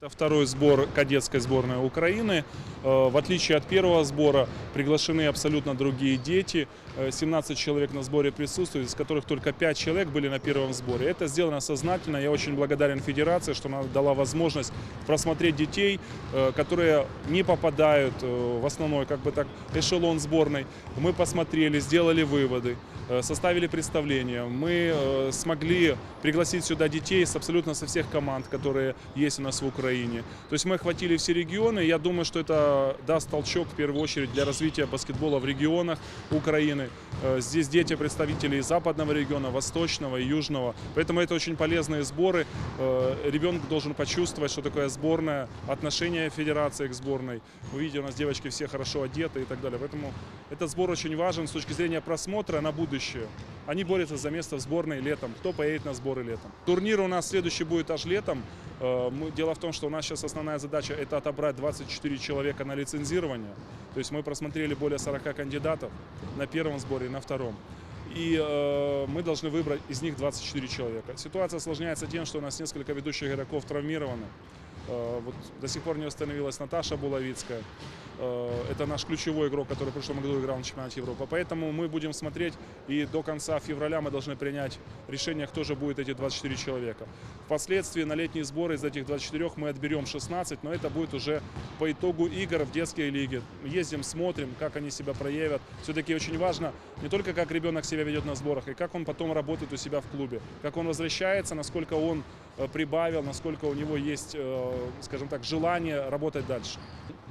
Это второй сбор кадетской сборной Украины. Э, В отличие от первого сбора приглашены абсолютно другие дети. Э, 17 человек на сборе присутствуют, из которых только 5 человек были на первом сборе. Это сделано сознательно. Я очень благодарен Федерации, что она дала возможность просмотреть детей, э, которые не попадают э, в основной как бы так, эшелон сборной. Мы посмотрели, сделали выводы, э, составили представление. Мы э, смогли пригласить сюда детей с абсолютно со всех команд, которые есть у нас в Украине. То есть мы охватили все регионы. Я думаю, что это даст толчок в первую очередь для развития баскетбола в регионах Украины. Э, Здесь дети представителей западного региона, восточного и южного. Поэтому это очень полезные сборы. Э, Ребенок должен почувствовать, что такое сборная, отношение федерации к сборной. Вы у нас девочки все хорошо одеты и так далее. Поэтому этот сбор очень важен с точки зрения просмотра на будущее. Они борются за место в сборной летом. Кто поедет на сборы летом? Турнир у нас следующий будет аж летом. Э, мы- Дело в том, что у нас сейчас основная задача это отобрать 24 человека на лицензирование. То есть мы просмотрели более 40 кандидатов на первом сборе и на втором. И э, мы должны выбрать из них 24 человека. Ситуация осложняется тем, что у нас несколько ведущих игроков травмированы. Э, вот до сих пор не восстановилась Наташа Булавицкая. Э, это наш ключевой игрок, который в прошлом году играл на чемпионате Европы. Поэтому мы будем смотреть, и до конца февраля мы должны принять решение, кто же будет эти 24 человека. Впоследствии на летние сборы из этих 24 мы отберем 16, но это будет уже по итогу игр в детской лиге. Ездим, смотрим, как они себя проявят. Все-таки очень важно не только как ребенок себя ведет на сборах, и как он потом работает у себя в клубе, как он возвращается, насколько он э, прибавил, насколько у него есть, скажем так, желание работать дальше.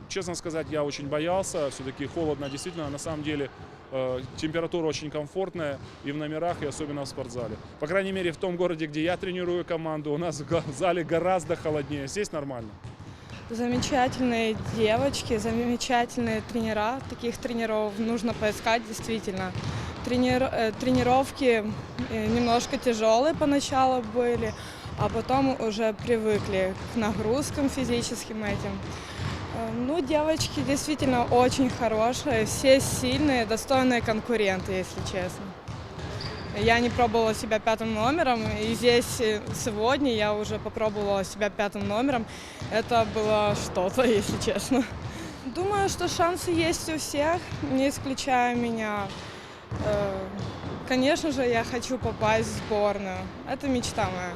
Честно сказать, я очень боялся, все-таки холодно, действительно, на самом деле э, температура очень комфортная и в номерах, и особенно в спортзале. По крайней мере, в том городе, где я тренирую команду, у нас в зале гораздо холоднее, здесь нормально. Замечательные девочки, замечательные тренера. Таких тренеров нужно поискать действительно. Тренир- э, тренировки э, немножко тяжелые поначалу были, а потом уже привыкли к нагрузкам физическим этим. Э, Ну, девочки действительно очень хорошие, все сильные, достойные конкуренты, если честно. Я не пробовала себя пятым номером, и здесь э, сегодня я уже попробовала себя пятым номером. Это было что-то, если честно. Думаю, что шансы есть у всех, не исключая меня. Э, Конечно же, я хочу попасть в сборную. Это мечта моя.